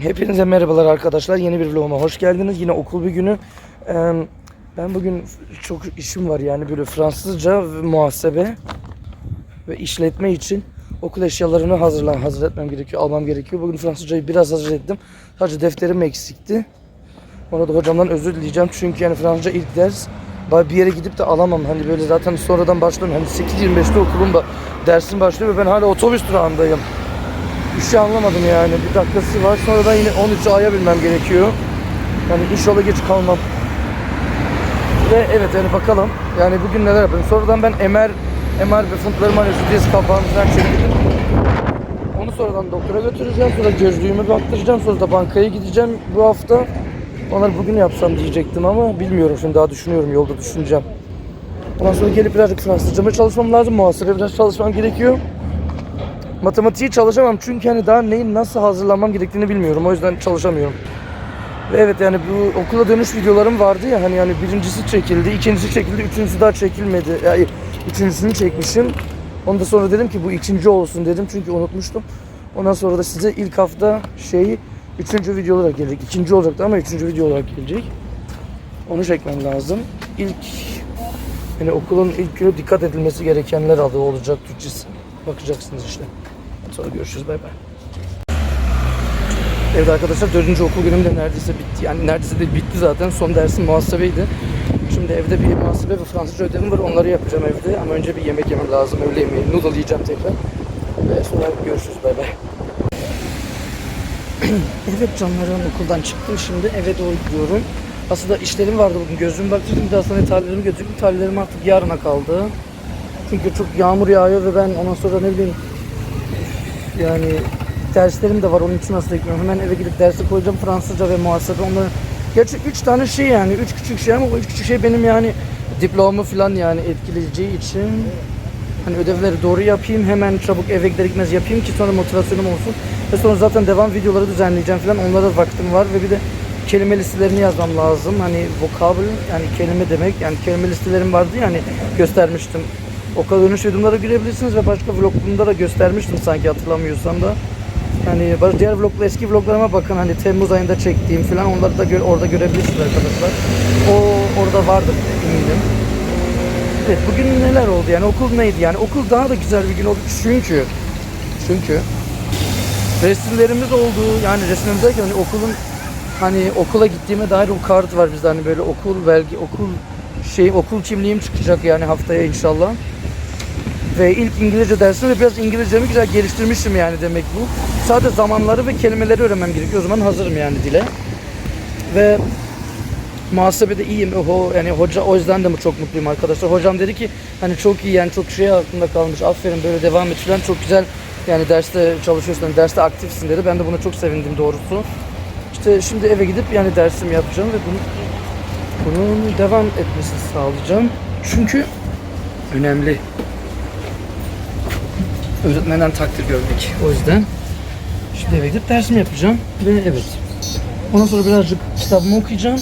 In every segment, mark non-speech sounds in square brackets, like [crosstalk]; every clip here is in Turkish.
Hepinize merhabalar arkadaşlar. Yeni bir vloguma hoş geldiniz. Yine okul bir günü. Ben bugün çok işim var yani böyle Fransızca ve muhasebe ve işletme için okul eşyalarını hazırla hazır gerekiyor, almam gerekiyor. Bugün Fransızcayı biraz hazır. Sadece defterim eksikti. Ona da hocamdan özür dileyeceğim çünkü yani Fransızca ilk ders bir yere gidip de alamam. Hani böyle zaten sonradan başlıyorum. Hani 8.25'te okulumda dersim başlıyor ve ben hala otobüs durağındayım. Bir şey anlamadım yani. Bir dakikası var. Sonra da yine 13'ü aya bilmem gerekiyor. Yani inşallah geç kalmam. Ve evet yani bakalım. Yani bugün neler yapayım. Sonradan ben MR, MR ve fıntıklarım şu diz kapağını falan çektirdim. Onu sonradan doktora götüreceğim. Sonra gözlüğümü baktıracağım. Sonra da bankaya gideceğim bu hafta. Onları bugün yapsam diyecektim ama bilmiyorum şimdi daha düşünüyorum yolda düşüneceğim. Ondan sonra gelip birazcık Fransızcama çalışmam lazım. Muhasebe biraz çalışmam gerekiyor. Matematiği çalışamam çünkü hani daha neyin nasıl hazırlanmam gerektiğini bilmiyorum. O yüzden çalışamıyorum. Ve evet yani bu okula dönüş videolarım vardı ya hani yani birincisi çekildi, ikincisi çekildi, üçüncüsü daha çekilmedi. Yani üçüncüsünü çekmişim. Onu da sonra dedim ki bu ikinci olsun dedim çünkü unutmuştum. Ondan sonra da size ilk hafta şeyi üçüncü video olarak gelecek. İkinci olacaktı ama üçüncü video olarak gelecek. Onu çekmem lazım. İlk yani okulun ilk günü dikkat edilmesi gerekenler adı olacak Türkçesi. Bakacaksınız işte. Sonra görüşürüz bay bay. Evet arkadaşlar dördüncü okul günüm de neredeyse bitti. Yani neredeyse de bitti zaten. Son dersim muhasebeydi. Şimdi evde bir muhasebe ve Fransızca ödevim var. Onları yapacağım evde. Ama önce bir yemek yemem lazım. Öğle yemeği. Noodle yiyeceğim tekrar. Ve sonra görüşürüz. Bay bay. [clears throat] evet canlarım okuldan çıktım. Şimdi eve doğru gidiyorum. Aslında işlerim vardı bugün. Gözlüğümü baktırdım. Bir de hastaneye tahlillerimi götürdüm. Tahlillerim artık yarına kaldı. Çünkü çok yağmur yağıyor ve ben ondan sonra ne bileyim yani derslerim de var onun için aslında gitmiyorum. Hemen eve gidip dersi koyacağım Fransızca ve muhasebe onları. Gerçi üç tane şey yani üç küçük şey ama o üç küçük şey benim yani diplomamı falan yani etkileyeceği için hani ödevleri doğru yapayım hemen çabuk eve gider gitmez yapayım ki sonra motivasyonum olsun. Ve sonra zaten devam videoları düzenleyeceğim falan onlara vaktim var ve bir de kelime listelerini yazmam lazım. Hani vokabül yani kelime demek yani kelime listelerim vardı ya hani göstermiştim. Okula dönüş videoları görebilirsiniz ve başka vlogumda da göstermiştim sanki hatırlamıyorsam da. Baş- diğer vlogla eski vloglarıma bakın hani Temmuz ayında çektiğim falan onları da gö- orada görebilirsiniz arkadaşlar. O orada vardır eminim. Evet bugün neler oldu yani okul neydi yani okul daha da güzel bir gün oldu çünkü çünkü resimlerimiz oldu yani resimlerimiz derken hani okulun hani okula gittiğime dair o kart var bizde hani böyle okul belge okul şey okul kimliğim çıkacak yani haftaya inşallah. Ve ilk İngilizce dersimde biraz İngilizcemi güzel geliştirmişim yani demek bu. Sadece zamanları ve kelimeleri öğrenmem gerekiyor. O zaman hazırım yani dile. Ve muhasebede iyiyim. O, yani hoca o yüzden de çok mutluyum arkadaşlar. Hocam dedi ki hani çok iyi yani çok şey aklında kalmış. Aferin böyle devam et falan çok güzel. Yani derste çalışıyorsun, hani derste aktifsin dedi. Ben de buna çok sevindim doğrusu. İşte şimdi eve gidip yani dersimi yapacağım ve bunu bunun devam etmesini sağlayacağım. Çünkü önemli. Öğretmenden takdir görmek. O yüzden şimdi eve gidip dersimi yapacağım ve evet. Ondan sonra birazcık kitabımı okuyacağım.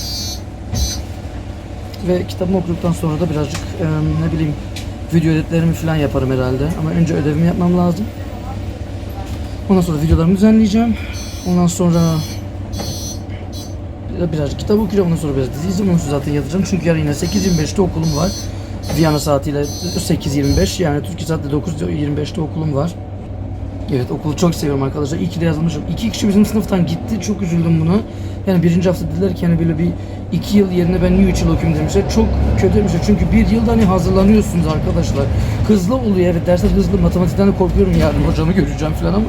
Ve kitabımı okuduktan sonra da birazcık e, ne bileyim video editlerimi falan yaparım herhalde. Ama önce ödevimi yapmam lazım. Ondan sonra videolarımı düzenleyeceğim. Ondan sonra birazcık kitap okuyacağım. Ondan sonra biraz dizi izleyeceğim. Ondan sonra zaten yatacağım. Çünkü yarın yine 8.25'te okulum var. Viyana saatiyle 8.25 yani Türkiye saatte 9.25'te okulum var. Evet okulu çok seviyorum arkadaşlar. İyi ki de yazılmışım. İki kişi bizim sınıftan gitti. Çok üzüldüm buna. Yani birinci hafta dediler ki hani böyle bir iki yıl yerine ben niye üç yıl okuyayım demişler. Çok kötü demişler. Çünkü bir yılda hani hazırlanıyorsunuz arkadaşlar. Hızlı oluyor evet dersler hızlı. Matematikten de korkuyorum yarın hocamı göreceğim falan ama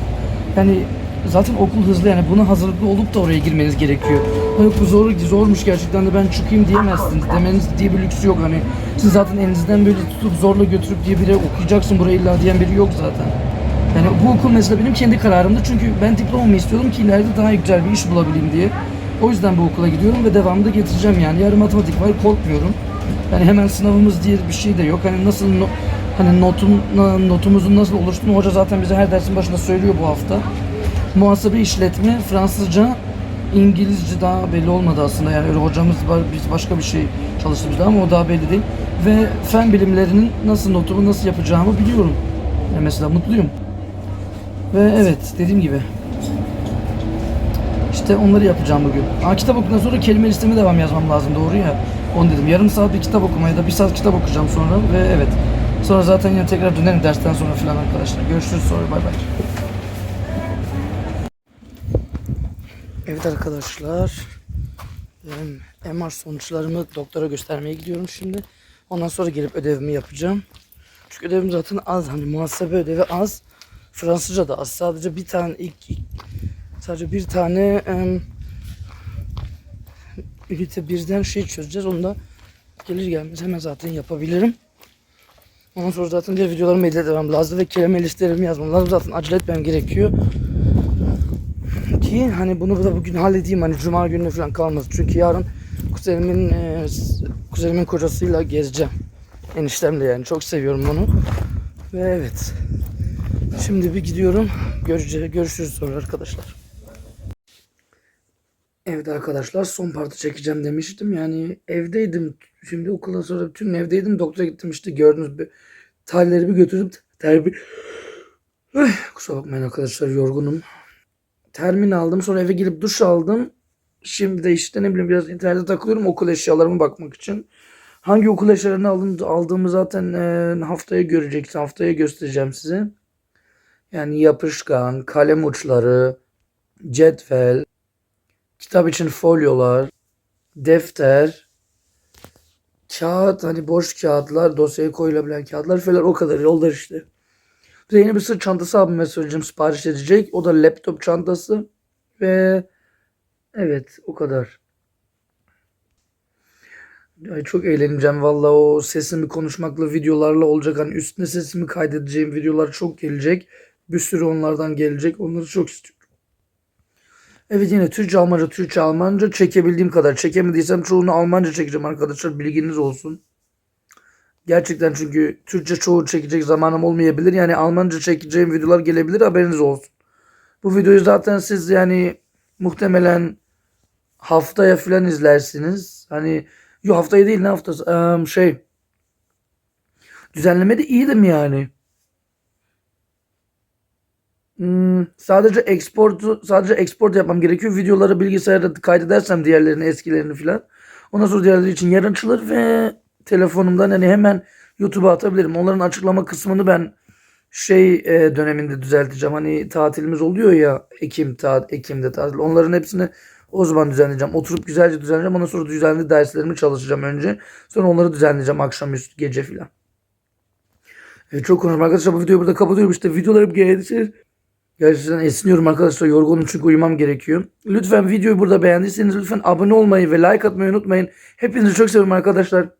yani zaten okul hızlı yani buna hazırlıklı olup da oraya girmeniz gerekiyor. Ha Yok bu zor, zormuş gerçekten de ben çıkayım diyemezsiniz. Demeniz diye bir lüksü yok hani. Siz zaten elinizden böyle tutup zorla götürüp diye biri okuyacaksın buraya illa diyen biri yok zaten. Yani bu okul mesela benim kendi kararımdı çünkü ben diplomamı istiyordum ki ileride daha güzel bir iş bulabileyim diye. O yüzden bu okula gidiyorum ve devamında getireceğim yani. Yarın matematik var korkmuyorum. Yani hemen sınavımız diye bir şey de yok. Hani nasıl no- hani notun notumuzun nasıl oluştuğunu hoca zaten bize her dersin başında söylüyor bu hafta. Muhasebe işletme, Fransızca, İngilizce daha belli olmadı aslında. Yani öyle hocamız var, biz başka bir şey çalıştığımızda ama o daha belli değil. Ve fen bilimlerinin nasıl notumu nasıl yapacağımı biliyorum. Yani mesela mutluyum. Ve evet dediğim gibi işte onları yapacağım bugün. Aa, kitap okuduktan sonra kelime listeme devam yazmam lazım doğru ya. Onu dedim. Yarım saat bir kitap okumaya da bir saat kitap okuyacağım sonra ve evet. Sonra zaten yine tekrar dönerim dersten sonra falan arkadaşlar. Görüşürüz sonra bay bay. Evet arkadaşlar. MR sonuçlarımı doktora göstermeye gidiyorum şimdi. Ondan sonra gelip ödevimi yapacağım. Çünkü ödevim zaten az. Hani muhasebe ödevi az. Fransızca da az. Sadece bir tane ilk, ilk- sadece bir tane em, ünite birden şey çözeceğiz. Onu da gelir gelmez hemen zaten yapabilirim. Ondan sonra zaten diğer videolarımı editlemem lazım ve kelime listelerimi yazmam lazım. Zaten acele etmem gerekiyor. Ki hani bunu da bugün halledeyim hani cuma gününe falan kalmaz. Çünkü yarın kuzenimin e, kuzenimin kocasıyla gezeceğim. Eniştemle yani çok seviyorum onu. Ve evet. Şimdi bir gidiyorum. Göreceğiz, görüşürüz sonra arkadaşlar. Evet arkadaşlar son parti çekeceğim demiştim. Yani evdeydim. Şimdi okuldan sonra gün evdeydim. Doktora gittim işte gördünüz bir tahlillerimi götürdüm. Terbi... Kusura bakmayın arkadaşlar yorgunum. Termin aldım sonra eve gelip duş aldım. Şimdi de işte ne bileyim biraz internete takılıyorum okul eşyalarıma bakmak için. Hangi okul eşyalarını aldım, aldığımı zaten e, haftaya göreceksiniz. Haftaya göstereceğim size. Yani yapışkan, kalem uçları, cetvel, kitap için folyolar, defter, kağıt hani boş kağıtlar, dosyaya koyulabilen kağıtlar falan o kadar yollar işte. Bir de yeni bir sırt çantası abime söyleyeceğim sipariş edecek. O da laptop çantası ve evet o kadar. Ay çok eğleneceğim valla o sesimi konuşmakla videolarla olacak. Hani üstüne sesimi kaydedeceğim videolar çok gelecek. Bir sürü onlardan gelecek. Onları çok istiyorum. Evet yine Türkçe, Almanca, Türkçe, Almanca çekebildiğim kadar. Çekemediysem çoğunu Almanca çekeceğim arkadaşlar. Bilginiz olsun. Gerçekten çünkü Türkçe çoğu çekecek zamanım olmayabilir. Yani Almanca çekeceğim videolar gelebilir haberiniz olsun. Bu videoyu zaten siz yani muhtemelen haftaya filan izlersiniz. Hani yo haftaya değil ne haftası Eee, şey düzenlemede iyiydim yani. Hmm, sadece export sadece export yapmam gerekiyor. Videoları bilgisayarda kaydedersem diğerlerini eskilerini filan. Ondan sonra diğerleri için yer açılır ve telefonumdan hani hemen YouTube'a atabilirim. Onların açıklama kısmını ben şey e, döneminde düzelteceğim. Hani tatilimiz oluyor ya Ekim ta Ekim'de tatil. Onların hepsini o zaman düzenleyeceğim. Oturup güzelce düzenleyeceğim. Ondan sonra düzenli derslerimi çalışacağım önce. Sonra onları düzenleyeceğim akşamüstü gece filan. E, çok konuşma arkadaşlar bu videoyu burada kapatıyorum. İşte videolar hep geldi. Gerçekten esniyorum arkadaşlar. Yorgunum çünkü uyumam gerekiyor. Lütfen videoyu burada beğendiyseniz lütfen abone olmayı ve like atmayı unutmayın. Hepinizi çok seviyorum arkadaşlar.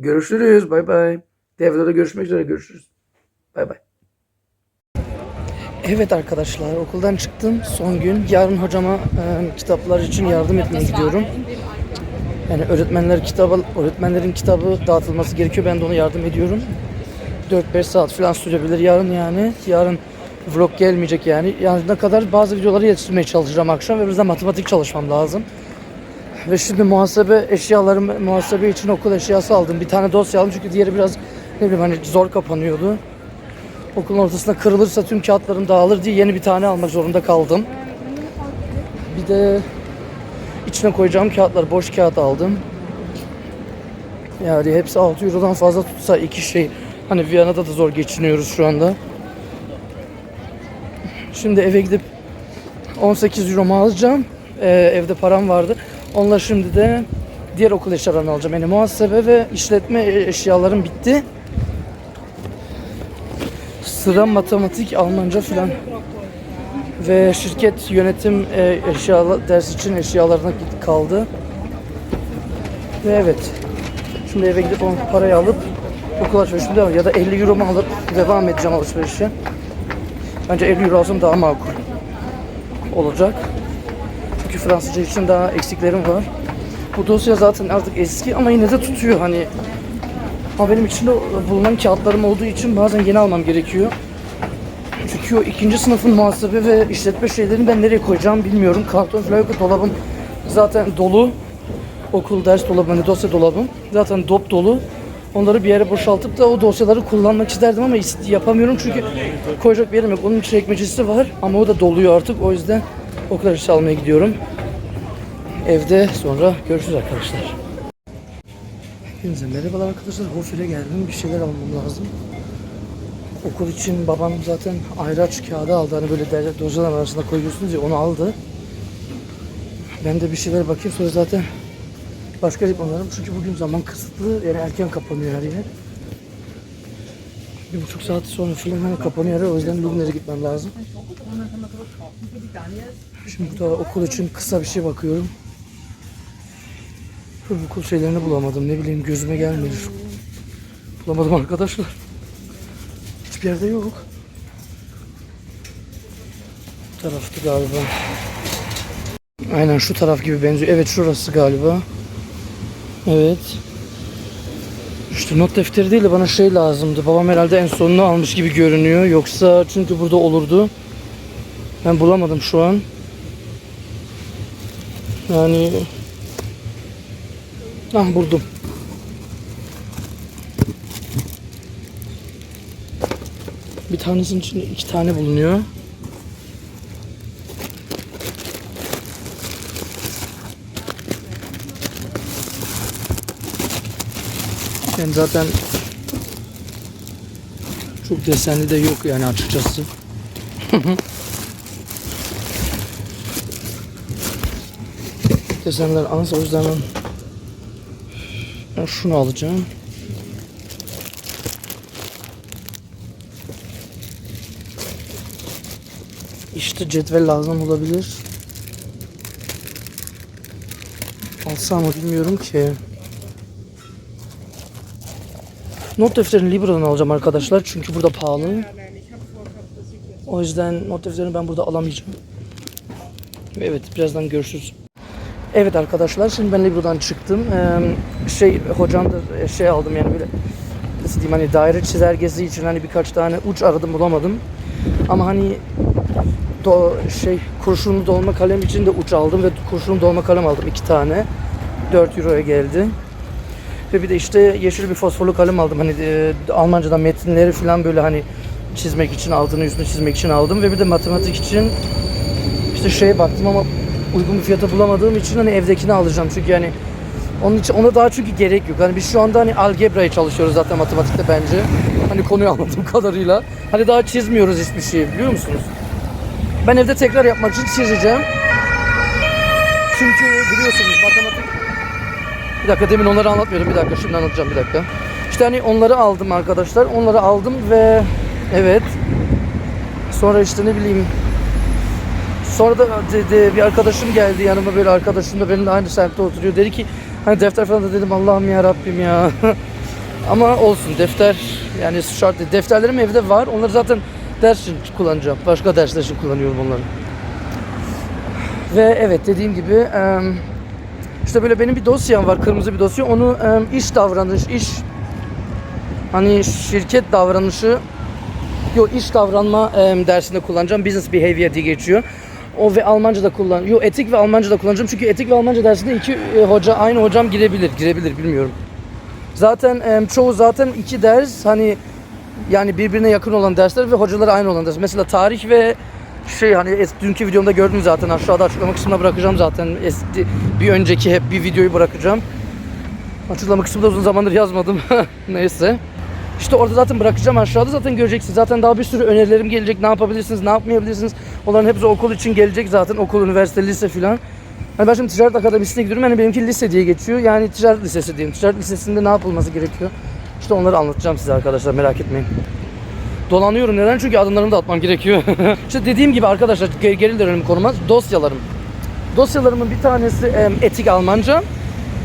Görüşürüz. Bay bay. Devlere görüşmek üzere. Görüşürüz. Bay bay. Evet arkadaşlar okuldan çıktım. Son gün. Yarın hocama e, kitaplar için yardım etmeye gidiyorum. Yani öğretmenler kitabı, öğretmenlerin kitabı dağıtılması gerekiyor. Ben de ona yardım ediyorum. 4-5 saat falan sürebilir yarın yani. Yarın vlog gelmeyecek yani. Ne kadar bazı videoları yetiştirmeye çalışacağım akşam ve biraz da matematik çalışmam lazım. Ve şimdi muhasebe eşyalarım, muhasebe için okul eşyası aldım. Bir tane dosya aldım çünkü diğeri biraz ne bileyim hani zor kapanıyordu. Okulun ortasında kırılırsa tüm kağıtlarım dağılır diye yeni bir tane almak zorunda kaldım. Bir de içine koyacağım kağıtlar, boş kağıt aldım. Yani hepsi 6 Euro'dan fazla tutsa iki şey. Hani Viyana'da da zor geçiniyoruz şu anda. Şimdi eve gidip 18 Euro'mu alacağım. Ee, evde param vardı. Onunla şimdi de diğer okul eşyalarını alacağım. Yani muhasebe ve işletme eşyalarım bitti. Sıra matematik, Almanca filan. Ve şirket yönetim e, eşya ders için eşyalarına kaldı. Ve evet. Şimdi eve gidip o parayı alıp okul alışverişine devam ya da 50 euro mu alıp devam edeceğim alışverişe. Bence 50 euro alsam daha makul olacak. Çünkü Fransızca için daha eksiklerim var. Bu dosya zaten artık eski ama yine de tutuyor hani. Ama benim içinde bulunan kağıtlarım olduğu için bazen yeni almam gerekiyor. Çünkü o ikinci sınıfın muhasebe ve işletme şeylerini ben nereye koyacağım bilmiyorum. Karton falan yok. Dolabım zaten dolu. Okul ders dolabı, hani dosya dolabım. Zaten dop dolu. Onları bir yere boşaltıp da o dosyaları kullanmak isterdim ama yapamıyorum çünkü koyacak bir yerim yok. Onun çekmecesi var ama o da doluyor artık. O yüzden okul eşyası almaya gidiyorum. evde sonra görüşürüz arkadaşlar. Hepinize merhabalar arkadaşlar. Hofir'e geldim. Bir şeyler almam lazım. Okul için babam zaten ayraç kağıdı aldı. Hani böyle derler dosyalar arasında koyuyorsunuz ya onu aldı. Ben de bir şeyler bakayım sonra zaten başka bir onlarım. Çünkü bugün zaman kısıtlı. Yani erken kapanıyor her yer. Bir buçuk saat sonra falan hani kapanıyor. O yüzden Lumine'e gitmem lazım. Şimdi burada okul için kısa bir şey bakıyorum. Okul şeylerini bulamadım. Ne bileyim gözüme gelmedi. Bulamadım arkadaşlar. Hiçbir yerde yok. Bu taraftı galiba. Aynen şu taraf gibi benziyor. Evet şurası galiba. Evet. İşte not defteri değil de bana şey lazımdı. Babam herhalde en sonunu almış gibi görünüyor. Yoksa çünkü burada olurdu. Ben bulamadım şu an. Yani Ah buldum. Bir tanesinin içinde iki tane bulunuyor. Yani zaten çok desenli de yok yani açıkçası. [laughs] Desenler az o yüzden ben, ben şunu alacağım. İşte cetvel lazım olabilir. Alsam mı bilmiyorum ki. Not defterini Libra'dan alacağım arkadaşlar çünkü burada pahalı. O yüzden not defterini ben burada alamayacağım. Evet birazdan görüşürüz. Evet arkadaşlar şimdi ben Libra'dan çıktım. Ee, şey hocam da şey aldım yani böyle nasıl diyeyim hani daire çizelgesi için hani birkaç tane uç aradım bulamadım. Ama hani do, şey kurşunlu dolma kalem için de uç aldım ve kurşunlu dolma kalem aldım iki tane. 4 euroya geldi. Ve bir de işte yeşil bir fosforlu kalem aldım. Hani e, Almancadan metinleri falan böyle hani çizmek için altını üstünü çizmek için aldım ve bir de matematik için işte şeye baktım ama uygun bir fiyata bulamadığım için hani evdekini alacağım çünkü yani onun için ona daha çünkü gerek yok. Hani biz şu anda hani algebrayı çalışıyoruz zaten matematikte bence. Hani konuyu [laughs] anladığım kadarıyla. Hani daha çizmiyoruz hiçbir şey biliyor musunuz? Ben evde tekrar yapmak için çizeceğim. Çünkü biliyorsunuz matematik bir dakika demin onları anlatmıyordum. Bir dakika şimdi anlatacağım bir dakika. İşte hani onları aldım arkadaşlar. Onları aldım ve evet. Sonra işte ne bileyim Sonra da de- de bir arkadaşım geldi yanıma böyle arkadaşım da benimle aynı semtte oturuyor. Dedi ki hani defter falan da dedim Allah'ım ya Rabbim ya. [laughs] Ama olsun defter yani şart değil. Defterlerim evde var. Onları zaten ders için kullanacağım. Başka dersler için kullanıyorum onları. Ve evet dediğim gibi işte böyle benim bir dosyam var. Kırmızı bir dosya. Onu em, iş davranış, iş hani şirket davranışı Yok iş davranma em, dersinde kullanacağım. Business behavior diye geçiyor. O ve Almanca da kullan. Yok etik ve Almanca da kullanacağım. Çünkü etik ve Almanca dersinde iki e, hoca aynı hocam girebilir. Girebilir bilmiyorum. Zaten em, çoğu zaten iki ders hani yani birbirine yakın olan dersler ve hocaları aynı olan ders. Mesela tarih ve şey hani es, dünkü videomda gördünüz zaten aşağıda açıklama kısmına bırakacağım zaten. Es- bir önceki hep bir videoyu bırakacağım. Açıklama kısmında uzun zamandır yazmadım. [laughs] Neyse. İşte orada zaten bırakacağım aşağıda zaten göreceksiniz. Zaten daha bir sürü önerilerim gelecek. Ne yapabilirsiniz, ne yapmayabilirsiniz. Onların hepsi okul için gelecek zaten. Okul, üniversite, lise filan. Hani ben şimdi ticaret akademisine gidiyorum. Yani benimki lise diye geçiyor. Yani ticaret lisesi diyeyim. Ticaret lisesinde ne yapılması gerekiyor? İşte onları anlatacağım size arkadaşlar merak etmeyin. Dolanıyorum neden? Çünkü adımlarımı da atmam gerekiyor. [laughs] işte dediğim gibi arkadaşlar ge- geri dönelim konuma. Dosyalarım. Dosyalarımın bir tanesi etik Almanca.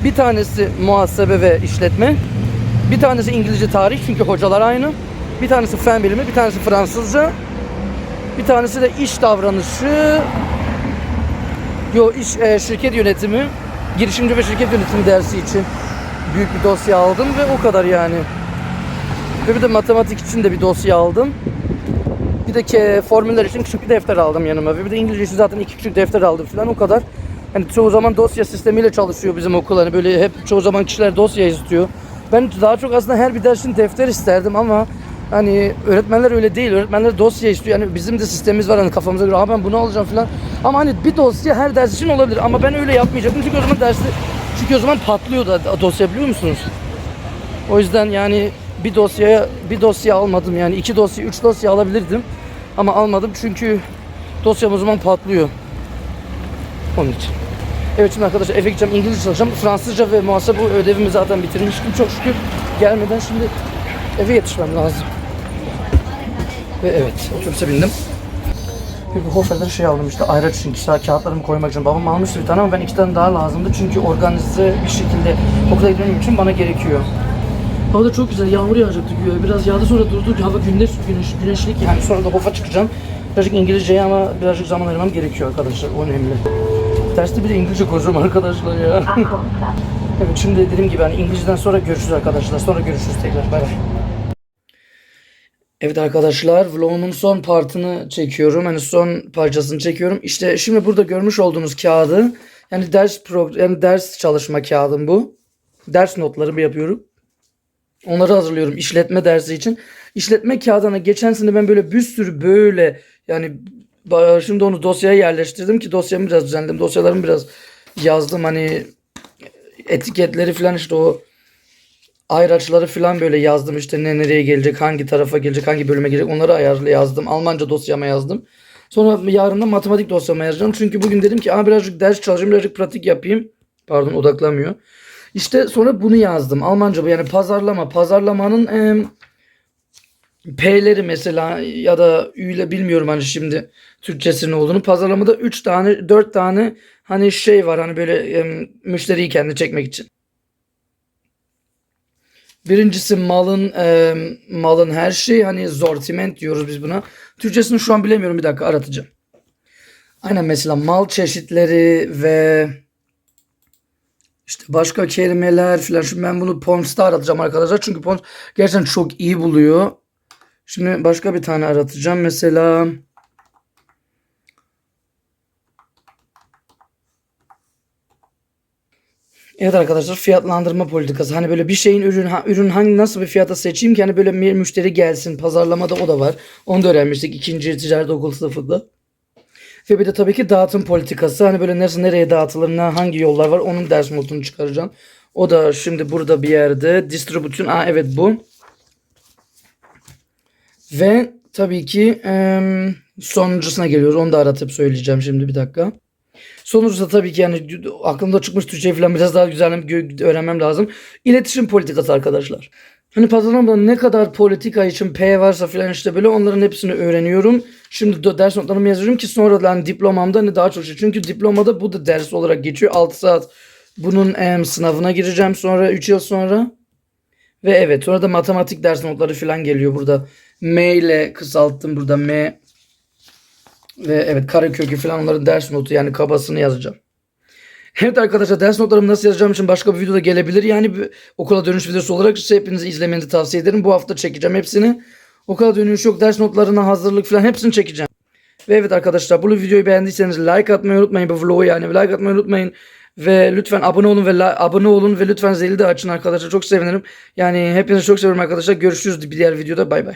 Bir tanesi muhasebe ve işletme. Bir tanesi İngilizce tarih çünkü hocalar aynı. Bir tanesi fen bilimi, bir tanesi Fransızca. Bir tanesi de iş davranışı. Yo iş e, şirket yönetimi, girişimci ve şirket yönetimi dersi için büyük bir dosya aldım ve o kadar yani. Ve bir de matematik için de bir dosya aldım. Bir de formüller için küçük bir defter aldım yanıma. Ve bir de İngilizce için zaten iki küçük defter aldım falan o kadar. Hani çoğu zaman dosya sistemiyle çalışıyor bizim okul. Hani böyle hep çoğu zaman kişiler dosya istiyor. Ben daha çok aslında her bir dersin defter isterdim ama Hani öğretmenler öyle değil. Öğretmenler dosya istiyor. Yani bizim de sistemimiz var hani kafamıza göre. Aa ben bunu alacağım falan. Ama hani bir dosya her ders için olabilir. Ama ben öyle yapmayacaktım. Çünkü o zaman dersi çünkü o zaman patlıyordu da dosya biliyor musunuz? O yüzden yani bir dosyaya bir dosya almadım. Yani iki dosya, üç dosya alabilirdim. Ama almadım çünkü dosyam o zaman patlıyor. Onun için. Evet şimdi arkadaşlar eve gideceğim İngilizce çalışacağım. Fransızca ve muhasebe ödevimi zaten bitirmiştim çok şükür. Gelmeden şimdi eve yetişmem lazım. Ve evet otobüse bindim. Bir Hofer'den şey aldım işte ayraç için kişisel kağıtlarımı koymak için. Babam almıştı bir tane ama ben iki tane daha lazımdı. Çünkü organize bir şekilde okula gitmem için bana gerekiyor. Hava da çok güzel. Yağmur yağacaktı güya. Biraz yağdı sonra durdu. Hava güneş, güneş, güneşlik yani. Sonra da Hofa çıkacağım. Birazcık İngilizceye ama birazcık zaman ayırmam gerekiyor arkadaşlar. O önemli. Derste bir de İngilizce konuşuyorum arkadaşlar ya. [laughs] evet şimdi dediğim gibi hani İngilizceden sonra görüşürüz arkadaşlar. Sonra görüşürüz tekrar. Bay bay. Evet arkadaşlar vlogumun son partını çekiyorum. Hani son parçasını çekiyorum. İşte şimdi burada görmüş olduğunuz kağıdı yani ders pro yani ders çalışma kağıdım bu. Ders notlarımı yapıyorum. Onları hazırlıyorum işletme dersi için. İşletme kağıdına geçen sene ben böyle bir sürü böyle yani şimdi onu dosyaya yerleştirdim ki dosyamı biraz düzenledim. Dosyalarımı biraz yazdım hani etiketleri falan işte o ayraçları falan böyle yazdım işte ne nereye gelecek, hangi tarafa gelecek, hangi bölüme gelecek onları ayarlı yazdım. Almanca dosyama yazdım. Sonra yarın da matematik dosyama yazacağım. Çünkü bugün dedim ki Aa, birazcık ders çalışayım, birazcık pratik yapayım. Pardon odaklamıyor. İşte sonra bunu yazdım. Almanca bu yani pazarlama. Pazarlamanın em, P'leri mesela ya da Ü'yle bilmiyorum hani şimdi Türkçesinin olduğunu. Pazarlamada 3 tane 4 tane hani şey var hani böyle em, müşteriyi kendine çekmek için. Birincisi malın e, malın her şeyi hani sortiment diyoruz biz buna. Türkçesini şu an bilemiyorum bir dakika aratacağım. Aynen mesela mal çeşitleri ve işte başka kelimeler filan. Şimdi ben bunu Pons'ta aratacağım arkadaşlar. Çünkü Pons gerçekten çok iyi buluyor. Şimdi başka bir tane aratacağım. Mesela Evet arkadaşlar fiyatlandırma politikası. Hani böyle bir şeyin ürün ha- ürün hangi nasıl bir fiyata seçeyim ki hani böyle bir müşteri gelsin. Pazarlamada o da var. Onu da öğrenmiştik ikinci ticaret okul sınıfında. Ve bir de tabii ki dağıtım politikası. Hani böyle neresi nereye dağıtılır, ne, hangi yollar var onun ders notunu çıkaracağım. O da şimdi burada bir yerde. Distribütün, aa evet bu. Ve tabii ki em, sonuncusuna geliyoruz. Onu da aratıp söyleyeceğim şimdi bir dakika. Sonuncusu tabii ki yani aklımda çıkmış Türkçe falan biraz daha güzel öğrenmem lazım. İletişim politikası arkadaşlar. Hani pazarlamada ne kadar politika için P varsa filan işte böyle onların hepsini öğreniyorum. Şimdi de ders notlarımı yazıyorum ki sonra da hani diplomamda hani daha çok şey. Çünkü diplomada bu da ders olarak geçiyor. 6 saat bunun em, sınavına gireceğim sonra 3 yıl sonra. Ve evet sonra da matematik ders notları filan geliyor burada. M ile kısalttım burada M. Ve evet karekökü falan onların ders notu yani kabasını yazacağım. Evet arkadaşlar ders notlarımı nasıl yazacağım için başka bir videoda gelebilir. Yani bir okula dönüş videosu olarak size hepinizi izlemenizi tavsiye ederim. Bu hafta çekeceğim hepsini. Okula dönüş yok ders notlarına hazırlık falan hepsini çekeceğim. Ve evet arkadaşlar bu videoyu beğendiyseniz like atmayı unutmayın bu vlogu yani like atmayı unutmayın. Ve lütfen abone olun ve abone olun ve lütfen zili de açın arkadaşlar çok sevinirim. Yani hepinizi çok seviyorum arkadaşlar. Görüşürüz bir diğer videoda bay bay.